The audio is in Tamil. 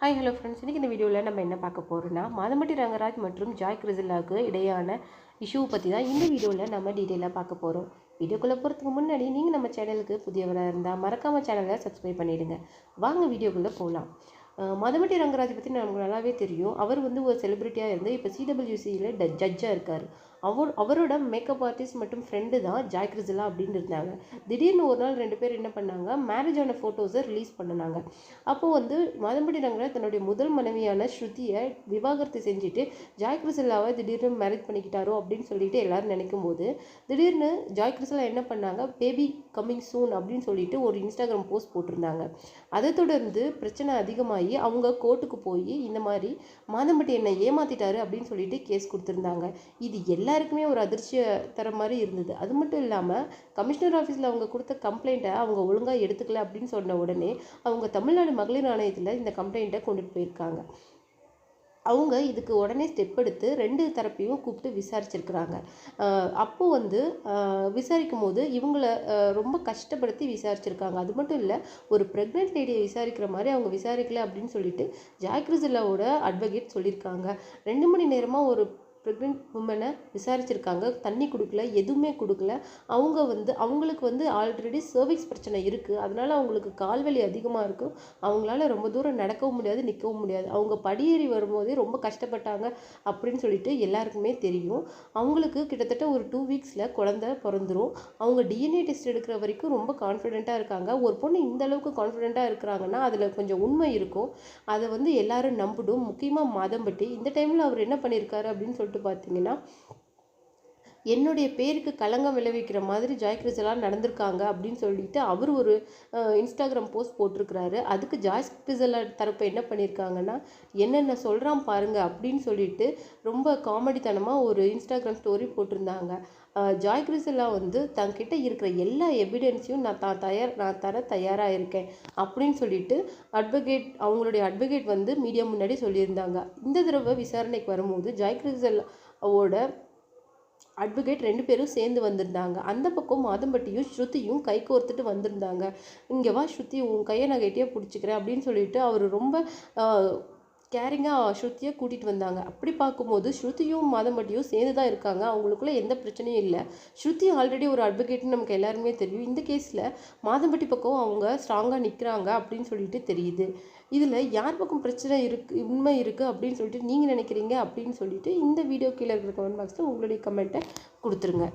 ஹாய் ஹலோ ஃப்ரெண்ட்ஸ் இன்றைக்கி இந்த வீடியோவில் நம்ம என்ன பார்க்க போகிறோன்னா மதமட்டி ரங்கராஜ் மற்றும் ஜாய் கிரிசில்லாவுக்கு இடையான இஷ்யூ பற்றி தான் இந்த வீடியோவில் நம்ம டீட்டெயிலாக பார்க்க போகிறோம் வீடியோக்குள்ளே போகிறதுக்கு முன்னாடி நீங்கள் நம்ம சேனலுக்கு புதியவராக இருந்தால் மறக்காமல் சேனலை சப்ஸ்கிரைப் பண்ணிவிடுங்க வாங்க வீடியோக்குள்ளே போகலாம் மதமட்டி ரங்கராஜ் பற்றி நமக்கு நல்லாவே தெரியும். அவர் வந்து ஒரு செலிப்ரிட்டியாக இருந்து இப்போ சிடபிள்யூசியில் ட ஜட்ஜாக இருக்கார். அவர் அவரோட மேக்கப் ஆர்டிஸ்ட் மற்றும் ஃப்ரெண்டு தான் ஜாய் கிரிசிலா அப்படின்னு இருந்தாங்க. திடீர்னு ஒரு நாள் ரெண்டு பேர் என்ன பண்ணாங்க? மேரேஜ் ஆன ஃபோட்டோஸை ரிலீஸ் பண்ணினாங்க. அப்போது வந்து மதம்படி ரங்கராஜ் தன்னுடைய முதல் மனைவியான ஸ்ருதியை விவாகரத்து செஞ்சுட்டு ஜாய் கிரிசிலாவை திடீர்னு மேரேஜ் பண்ணிக்கிட்டாரோ அப்படின்னு சொல்லிட்டு எல்லாரும் நினைக்கும் போது திடீர்னு ஜாய் கிரிசிலா என்ன பண்ணாங்க? பேபி கம்மிங் சூன் அப்படின்னு சொல்லிட்டு ஒரு இன்ஸ்டாகிராம் போஸ்ட் போட்டிருந்தாங்க. அதை தொடர்ந்து பிரச்சனை அதிகமாகி அவங்க கோர்ட்டுக்கு போய் இந்த மாதிரி மாதம்பட்டி என்னை ஏமாத்திட்டாரு அப்படின்னு சொல்லிட்டு கேஸ் கொடுத்துருந்தாங்க. இது எல்லாருக்குமே ஒரு அதிர்ச்சியை தர மாதிரி இருந்தது. அது மட்டும் இல்லாமல் கமிஷனர் ஆஃபீஸில் அவங்க கொடுத்த கம்ப்ளைண்ட்டை அவங்க ஒழுங்காக எடுத்துக்கல அப்படின்னு சொன்ன உடனே அவங்க தமிழ்நாடு மகளிர் ஆணையத்தில் இந்த கம்ப்ளைண்ட்டை கொண்டுட்டு போயிருக்காங்க. அவங்க இதுக்கு உடனே ஸ்டெப் எடுத்து ரெண்டு தரப்பையும் கூப்பிட்டு விசாரிச்சிருக்கிறாங்க. அப்போது வந்து விசாரிக்கும் போது இவங்கள ரொம்ப கஷ்டப்படுத்தி விசாரிச்சிருக்காங்க. அது மட்டும் இல்லை ஒரு ப்ரெக்னென்ட் லேடியை விசாரிக்கிற மாதிரி அவங்க விசாரிக்கல அப்படின்னு சொல்லிட்டு ஜாக்ரிசில்லாவோட அட்வொகேட் சொல்லியிருக்காங்க. ரெண்டு மணி நேரமாக ஒரு ப்ரெக்னென்ட் உமனை விசாரிச்சிருக்காங்க. தண்ணி கொடுக்கல எதுவுமே கொடுக்கல. அவங்க வந்து அவங்களுக்கு வந்து ஆல்ரெடி சர்விக்ஸ் பிரச்சனை இருக்குது அதனால் அவங்களுக்கு கால்வலி அதிகமாக இருக்கும் அவங்களால ரொம்ப தூரம் நடக்கவும் முடியாது நிற்கவும் முடியாது. அவங்க படியேறி வரும்போதே ரொம்ப கஷ்டப்பட்டாங்க அப்படின்னு சொல்லிட்டு எல்லாருக்குமே தெரியும். அவங்களுக்கு கிட்டத்தட்ட ஒரு டூ வீக்ஸில் குழந்த பிறந்துரும். அவங்க டிஎன்ஏ டெஸ்ட் எடுக்கிற வரைக்கும் ரொம்ப கான்ஃபிடென்ட்டாக இருக்காங்க. ஒரு பொண்ணு இந்த அளவுக்கு கான்ஃபிடென்ட்டாக இருக்கிறாங்கன்னா அதில் கொஞ்சம் உண்மை இருக்கும். அதை வந்து எல்லாரும் நம்பிடும். முக்கியமாக மாதம்பட்டி. இந்த டைமில் அவர் என்ன பண்ணியிருக்காரு அப்படின்னு சொல்லிட்டு சொல்லிட்டு பார்த்தீங்கன்னா என்னுடைய பேருக்கு களங்கம் விளைவிக்கிற மாதிரி ஜாய் கிரிசலாக நடந்திருக்காங்க அப்படின்னு சொல்லிட்டு அவர் ஒரு இன்ஸ்டாகிராம் போஸ்ட் போட்டிருக்கிறாரு. அதுக்கு ஜாய் கிரிசலா தரப்பு என்ன பண்ணியிருக்காங்கன்னா என்னென்ன சொல்கிறான் பாருங்கள் அப்படின்னு சொல்லிட்டு ரொம்ப காமெடித்தனமாக ஒரு இன்ஸ்டாகிராம் ஸ்டோரி போட்டிருந்தாங்க. ஜாய் கிரிசலா வந்து தங்கிட்ட இருக்கிற எல்லா எவிடன்ஸையும் நான் தான் தயார் நான் தர தயாராக இருக்கேன் அப்படின்னு சொல்லிட்டு அட்வொகேட் அவங்களுடைய அட்வொகேட் வந்து மீடியா முன்னாடி சொல்லியிருந்தாங்க. இந்த தடவை விசாரணைக்கு வரும்போது ஜாய் கிரிசலாவோட அட்வொகேட் ரெண்டு பேரும் சேர்ந்து வந்திருந்தாங்க. அந்த பக்கம் மாதம்பட்டியும் ஸ்ருதியும் கை கோர்த்துட்டு வந்திருந்தாங்க. இங்கே வா ஸ்ருதி உன் கையை நான் கெட்டியாக பிடிச்சிக்கிறேன் அப்படின்னு சொல்லிட்டு அவர் ரொம்ப கேரிங்காக ஸ்ருதியை கூட்டிகிட்டு வந்தாங்க. அப்படி பார்க்கும்போது ஸ்ருதியும் மாதம்பட்டியும் சேர்ந்து தான் இருக்காங்க. அவங்களுக்குள்ள எந்த பிரச்சனையும் இல்லை. ஸ்ருதி ஆல்ரெடி ஒரு அட்வொகேட்னு நமக்கு எல்லாருமே தெரியும். இந்த கேஸில் மாதம்பட்டி பக்கம் அவங்க ஸ்ட்ராங்காக நிற்கிறாங்க அப்படின்னு சொல்லிட்டு தெரியுது. இதில் யார் பக்கம் பிரச்சனை இருக்குது உண்மை இருக்குது அப்படின்னு சொல்லிட்டு நீங்கள் நினைக்கிறீங்க அப்படின்னு சொல்லிட்டு இந்த வீடியோ கீழே இருக்கிற கமெண்ட் பாக்ஸில் உங்களுடைய கமெண்ட்டை கொடுத்துருங்க.